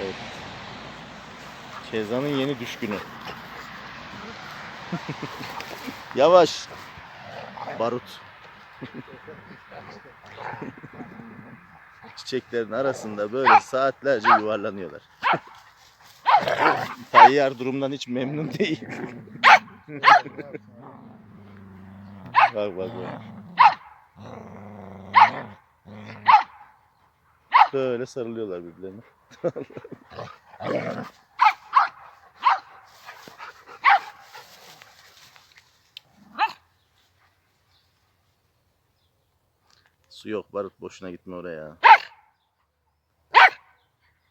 Evet. Kezan'ın yeni düşkünü. Yavaş. Barut. Çiçeklerin arasında böyle saatlerce yuvarlanıyorlar. Tayyar durumdan hiç memnun değil. bak bak bak. Böyle sarılıyorlar birbirlerine. Su yok Barut boşuna gitme oraya.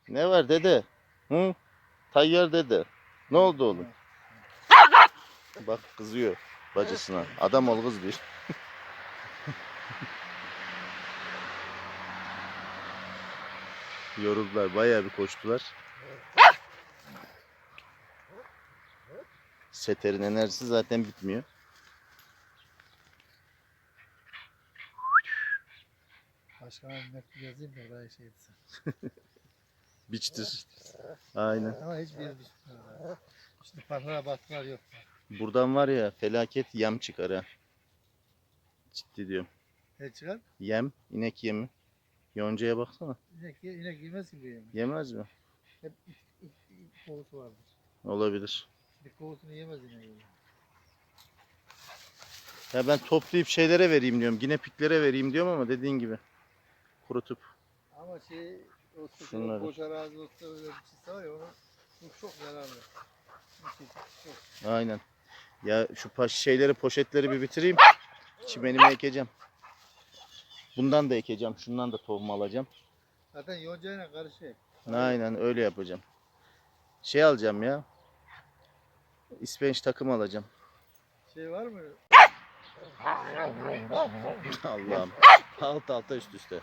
Ne var dede? Hı? Tayyar dede. Ne oldu oğlum? Bak kızıyor bacısına. Adam ol kız bir. Yoruldular. Bayağı bir koştular. Seter'in enerjisi zaten bitmiyor. Başkana net yazayım da oraya şey etsin. Biçtir. Aynen. Ama hiçbir yer düşmüyor. Şimdi parlara baktılar yok. Buradan var ya felaket yem çıkar ha. Ciddi diyorum. Ne çıkar? Yem, inek yemi. Yoncaya baksana. İnek, inek yemez ki bu yemi. Yemez mi? Hep ilk, ilk, ilk kovusu vardır. Olabilir. Bir kovusunu yemez inek. Ya ben toplayıp şeylere vereyim diyorum. Yine piklere vereyim diyorum ama dediğin gibi. Kurutup. Ama şey o Şunları. sıkı boş arazi olsa öyle bir çizse var ya onu bu çok Çok. Aynen. Ya şu paş şeyleri poşetleri bir bitireyim. Çimenimi ekeceğim. Bundan da ekeceğim. Şundan da tohum alacağım. Zaten yoncayla karışık. Aynen öyle yapacağım. Şey alacağım ya. İspenç takım alacağım. Şey var mı? Allah'ım. Alt alta üst üste.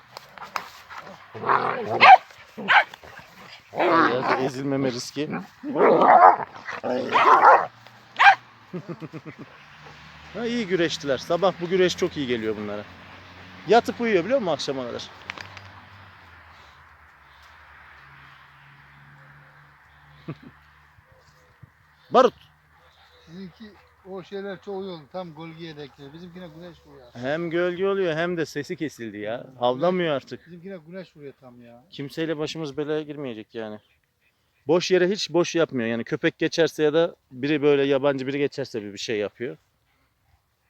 Ya, ezilmeme riski. ha, iyi güreştiler. Sabah bu güreş çok iyi geliyor bunlara. Yatıp uyuyor biliyor musun akşama kadar? Barut. Sizinki o şeyler oldu. Tam gölgeye denk geliyor. Bizimkine güneş vuruyor. Hem gölge oluyor hem de sesi kesildi ya. Havlamıyor artık. Bizimkine güneş vuruyor tam ya. Kimseyle başımız belaya girmeyecek yani. Boş yere hiç boş yapmıyor. Yani köpek geçerse ya da biri böyle yabancı biri geçerse bir bir şey yapıyor.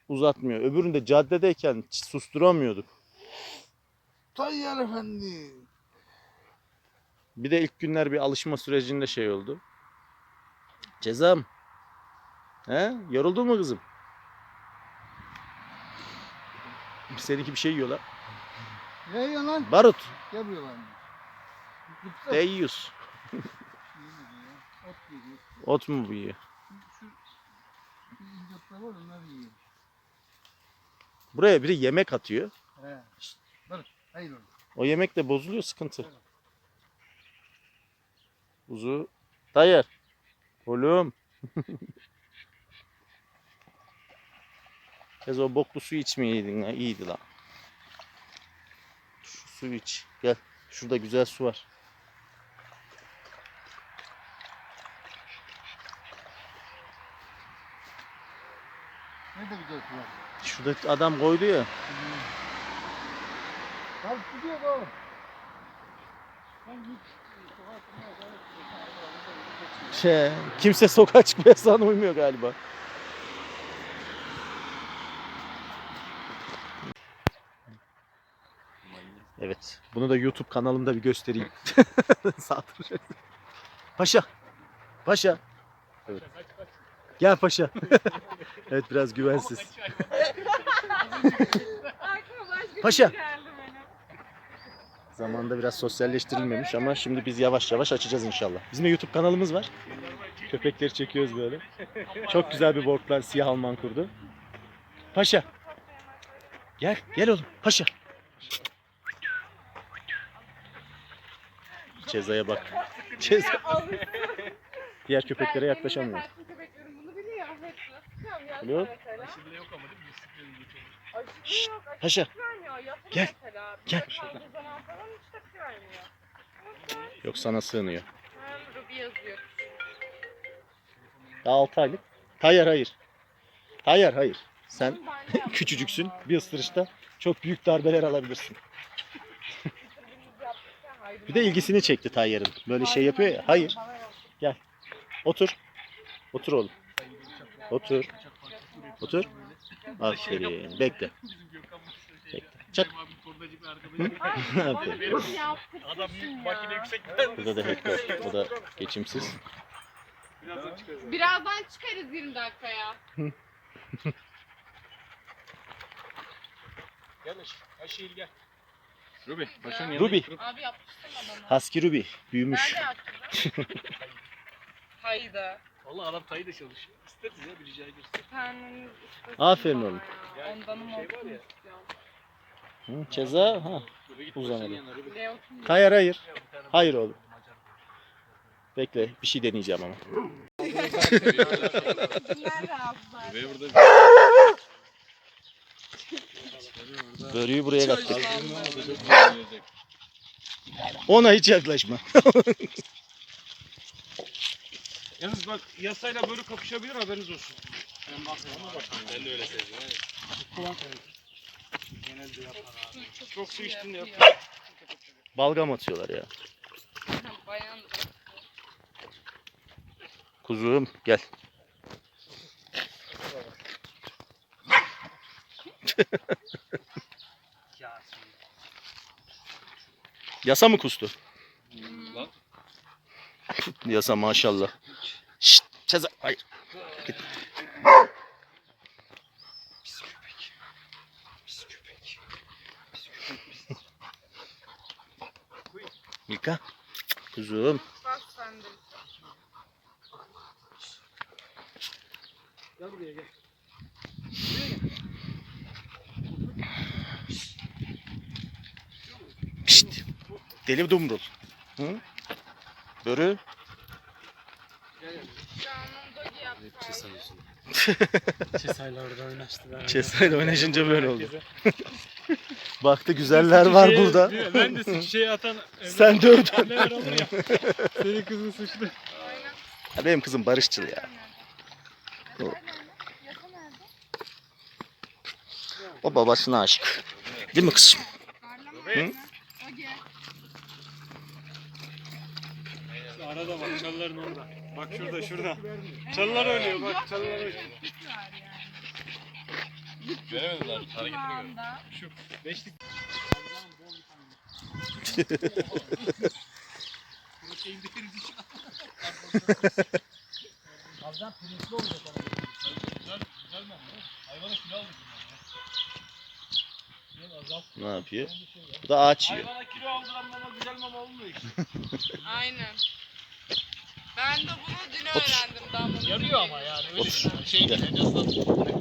Uzatmıyor. Öbüründe caddedeyken susturamıyorduk. Tayyar efendi. Bir de ilk günler bir alışma sürecinde şey oldu. Cezam. He? Yoruldun mu kızım? Seninki bir şey yiyorlar. Ne yiyor lan? Barut. Gıpsa. Deyyus. Ot mu bu yiyor? Şu şu ince otlar var onları yiyor. Buraya biri yemek atıyor. He. Hayır oğlum. O yemek de bozuluyor sıkıntı. Uzu. Dayar. Oğlum. Kız o boklu suyu içmeyeydin ha. iyiydi lan. Şu suyu iç. Gel. Şurada güzel su var. Ne de güzel su var. Şurada adam koydu ya. Kalk gidiyor oğlum. Sen git. Şey, kimse sokağa çıkma yasağına uymuyor galiba. Evet. Bunu da YouTube kanalımda bir göstereyim. Saldıracak. Paşa. Paşa. Evet. Gel paşa. evet biraz güvensiz. Paşa. Zamanında biraz sosyalleştirilmemiş ama şimdi biz yavaş yavaş açacağız inşallah. Bizim de YouTube kanalımız var. Köpekleri çekiyoruz böyle. Çok güzel bir borklar siyah Alman kurdu. Paşa. Gel, gel oğlum. Paşa. Cezaya bak. Ceza. Diğer köpeklere yaklaşamıyor. Benim de köpeklerim bunu biliyor. Biliyor. Mesela. yok ama değil mi? Disiplin yok. Aşırı Şşt, yok. aşırı paşa. vermiyor. Gel, Mesela. gel. Bir de fazla zaman falan hiç tepki vermiyor. Yok sana sığınıyor. yazıyor. Daha 6 aylık. Tayyar hayır. Tayyar hayır. Sen Bunu ben de yapmam küçücüksün. lazım. Bir ısırışta çok büyük darbeler alabilirsin. Bir de ilgisini çekti Tayyar'ın. Böyle şey yapıyor ya. Hayır. Otur. Otur oğlum. Otur. Otur. Aferin. Bekle. Bekle. Çak. Aferin. Adam makine yüksek. Burada da Hector. O da geçimsiz. Birazdan çıkarız. Birazdan çıkarız 20 dakikaya. Gel Ayşe'il gel. Ruby. başın yanına Ruby. Abi yapıştırma bana. Husky Ruby. Büyümüş. Nerede yaptın? Hayda. Valla adam tayı da çalışıyor. İsteriz ya bir rica istesin Aferin oğlum. Ondanım şey var olsun ya. Hı, Ceza. Ha. Ruby git Uzan başın hadi. yanına Ruby. Leot'un Tayyar hayır. Tane Hayır oğlum. Bekle. Bir şey deneyeceğim ama. Börüyü buraya kattık. Ona hiç yaklaşma. Yalnız bak yasayla böyle kapışabilir haberiniz olsun. Ben Ben de öyle sevdim. Genelde yapar abi. Çok su içtin de yapar. Balgam atıyorlar ya. Bayan Kuzum gel. Yasa mı kustu? Yasa maşallah. Şşt, Ceza. Hayır. Git. Milka. Kuzum. Gel buraya gel. Pişt. Deli dumrul. Hı? Börü. Dogi yapsaydı. Çesayla oynaştı. Çesayla oynayınca böyle oldu. Baktı güzeller var burada. Ben de şey atan Sen. Neler olur ya. Senin kızın suçlu. Ya Benim kızım barışçıl ya. Nerede? O babasına aşık. Değil mi kızım? Hı? mı? Dogi. Arada bak çalıların orada. Bak şurada şurada. Çalılar oynuyor bak çalılar oynuyor. Göremedim lan hareketini Şu beşlik. Verici şu an. Azdan pirinçli olacak ona. Güzel, güzel mi ama? Hayvana kilo aldık. Ne yapıyor? Bu da ağaç yiyor. Hayvana kilo aldıran mama güzel mama olmuyor işte. Aynen. Ben de bunu dün Otur. öğrendim damlanın. Yarıyor ama yani öyle Otur. şey değil. En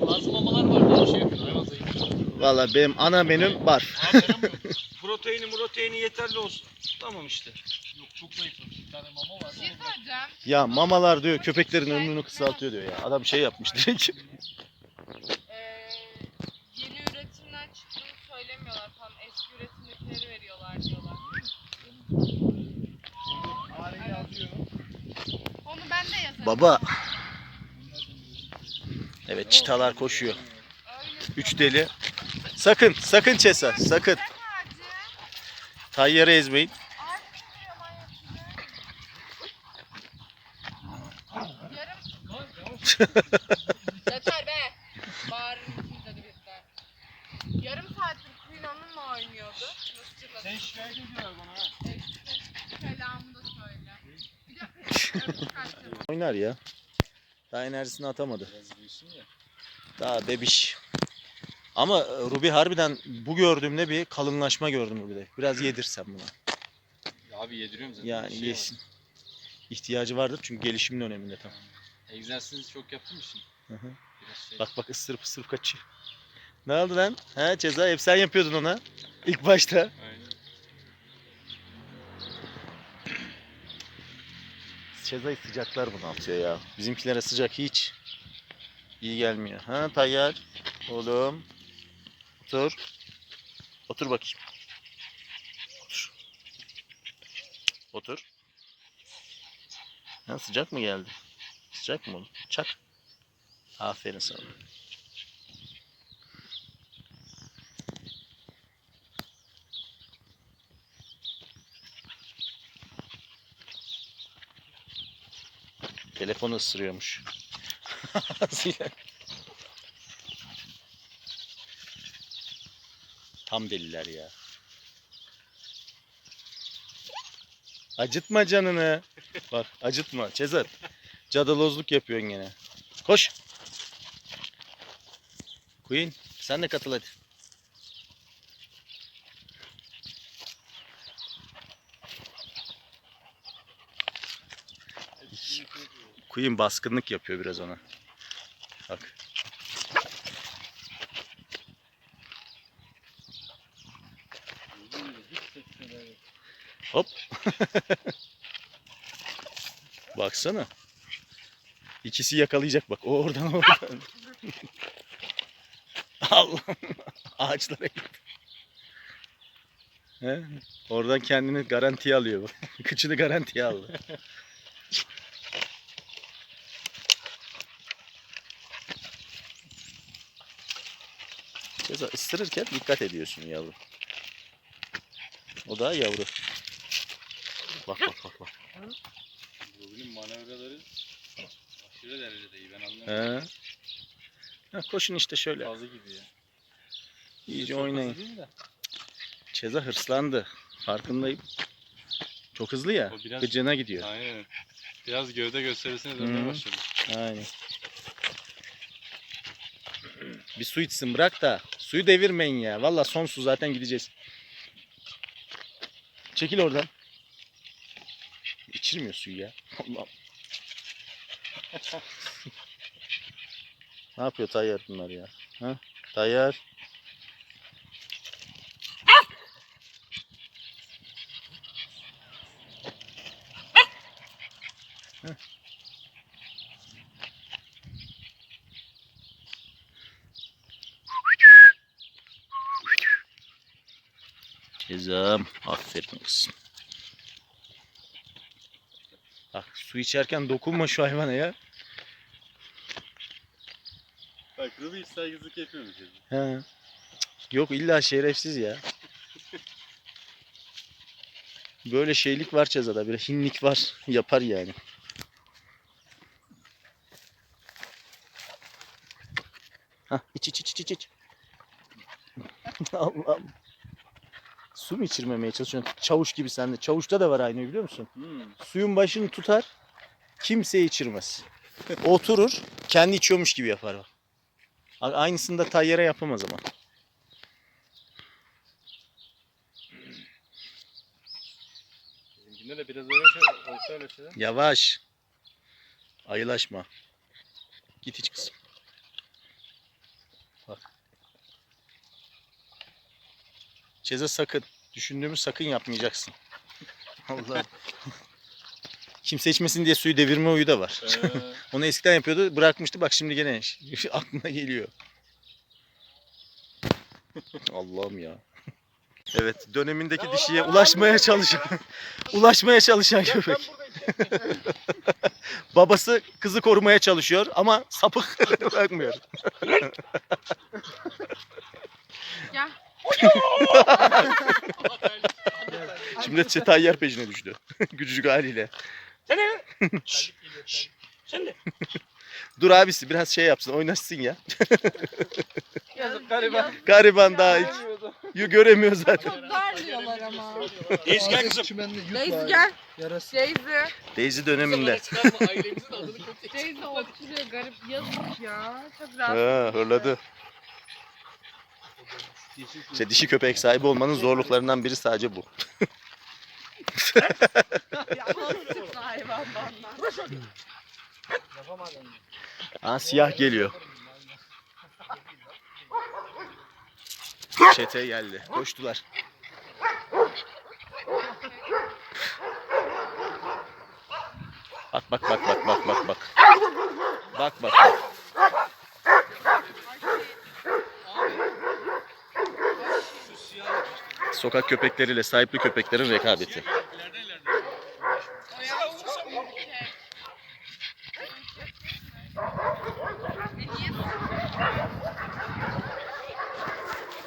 azından var daha şey yapıyor. Hayvan zayıf. Valla benim ana menüm var. Abi yaramıyor. proteini proteini yeterli olsun. Tamam işte. Yok çok zayıflamış. Bir tane mama var. Bir şey söyleyeceğim. Ya mamalar diyor köpeklerin ömrünü kısaltıyor diyor ya. Adam şey yapmış direkt. Ee, yeni üretimden çıktığını söylemiyorlar tam eski üretimdekileri veriyorlar diyorlar. Hali yazıyor. Onu ben de yazarım. Baba. Evet çitalar koşuyor. Üç deli. Sakın sakın Çesa sakın. Tayyarı ezmeyin. Yeter be. Bağırın. Yarım saattir Queen onunla oynuyordu. Sen şikayet ediyorlar bana ha. Eksik Selamı da söyle. Bir de. Oynar ya. Daha enerjisini atamadı. Daha bebiş. Ama e, Ruby harbiden bu gördüğümde bir kalınlaşma gördüm Ruby'de. Biraz yedirsen buna. Abi yediriyorum zaten. Yani şey yesin. İhtiyacı vardır çünkü gelişimin öneminde tam. var. Egzersiz çok yaptığım için. Hı şey. Bak bak ısırıp ısırıp kaçıyor. Ne oldu lan? He ceza hep sen yapıyordun ona. İlk başta. Aynen. Cezayı sıcaklar bunaltıyor ya. Bizimkilere sıcak hiç iyi gelmiyor. Ha Tayyar. Oğlum. Otur. Otur bakayım. Otur. Otur. Ha, sıcak mı geldi? Sıcak mı oğlum? Çak. Aferin sana. Telefonu ısırıyormuş. Tam deliler ya. Acıtma canını. Bak acıtma. Cezar. Cadalozluk yapıyorsun gene. Koş. Queen sen de katıl hadi. Queen baskınlık yapıyor biraz ona. Bak. Hop. Baksana. İkisi yakalayacak bak. O oradan oradan. Allah. Ağaçlara gitti. He? Oradan kendini garantiye alıyor. Kıçını garantiye aldı. Ceza ısırırken dikkat ediyorsun yavru. O da yavru. Bak bak bak bak. Bugünün manevraları aşırı derecede iyi. Ben anlamıyorum. He. Ha, koşun işte şöyle. Fazla gibi ya. İyice oynayın. Çeza hırslandı. Farkındayım. Çok hızlı ya. O biraz- Gıcığına gidiyor. Aynen. Biraz gövde gösterisine dönmeye başladı. Aynen. Bir su içsin bırak da. Suyu devirmeyin ya. Valla son su zaten gideceğiz. Çekil oradan. İçirmiyor suyu ya. Allah. ne yapıyor Tayyar bunlar ya? Ha? Tayyar. Cezam. Aferin kızım. Bak su içerken dokunma şu hayvana ya. Bak Ruby hiç saygısızlık yapıyor mu kedi? He. Yok illa şerefsiz ya. Böyle şeylik var cezada. Bir hinlik var. Yapar yani. Hah iç iç iç iç, iç. Allah'ım. Su mu içirmemeye çalışıyorsun? Çavuş gibi sende. Çavuşta da var aynı biliyor musun? Hmm. Suyun başını tutar. Kimseye içirmez. Oturur. Kendi içiyormuş gibi yapar. bak. Aynısını da tayyare yapamaz ama. Bizimkinde de biraz öyle şey, olsa öyle şeyler. Yavaş. Ayılaşma. Git iç kızım. Bak. Ceza sakın. Düşündüğümü sakın yapmayacaksın. Allah. Kimse içmesin diye suyu devirme huyu da var. Ee, Onu eskiden yapıyordu, bırakmıştı. Bak şimdi gene aklına geliyor. Allah'ım ya. Evet, dönemindeki dişiye ulaşmaya çalışan ulaşmaya çalışan köpek. Babası kızı korumaya çalışıyor ama sapık bırakmıyor. Gel. Şimdi de tayyar peşine düştü. Küçücük haliyle. Dur abisi biraz şey yapsın, oynaşsın ya. Yazık gariban. Gariban daha hiç yu göremiyor zaten. Çok darlıyorlar ama. Reis gel kızım. Daisy gel. Yarası. Daisy. Daisy döneminde. Daisy oturuyor garip. Yazık ya. Çok rahat. Ha, hırladı. İşte dişi köpek sahibi olmanın zorluklarından biri sadece bu. Aa, siyah geliyor. Çete geldi. Koştular. Bak bak bak bak bak bak bak. Bak bak bak. Sokak köpekleriyle sahipli köpeklerin rekabeti.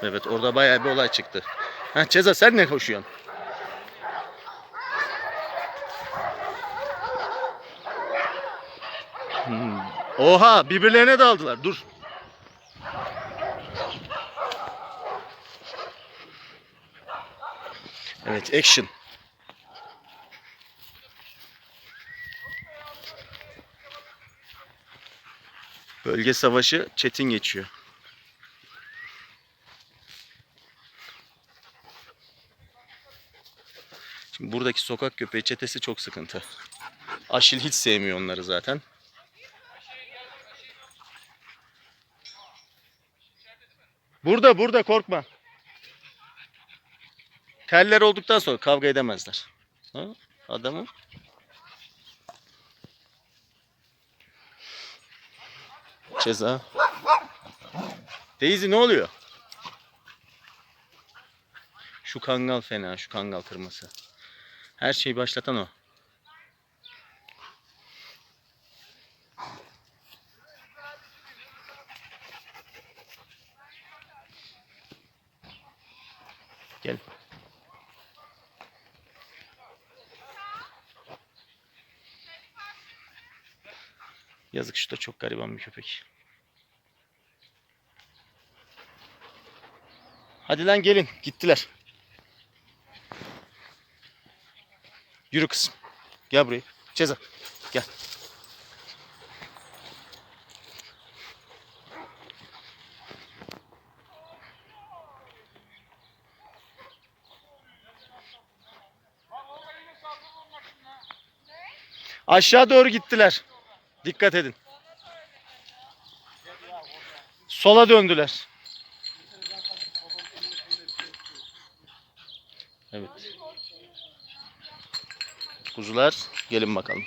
Evet orada bayağı bir olay çıktı. Ha Ceza sen ne koşuyorsun? Hmm. Oha birbirlerine daldılar. Dur Evet action. Bölge savaşı çetin geçiyor. Şimdi buradaki sokak köpeği çetesi çok sıkıntı. Aşil hiç sevmiyor onları zaten. Burada burada korkma. Teller olduktan sonra kavga edemezler. Ha? Adamı. Ceza. Daisy ne oluyor? Şu kangal fena, şu kangal kırması. Her şeyi başlatan o. Gel. Yazık şu da çok gariban bir köpek. Hadi lan gelin. Gittiler. Yürü kızım. Gel buraya. Ceza. Gel. Aşağı doğru gittiler. Dikkat edin. Sola döndüler. Evet. Kuzular gelin bakalım.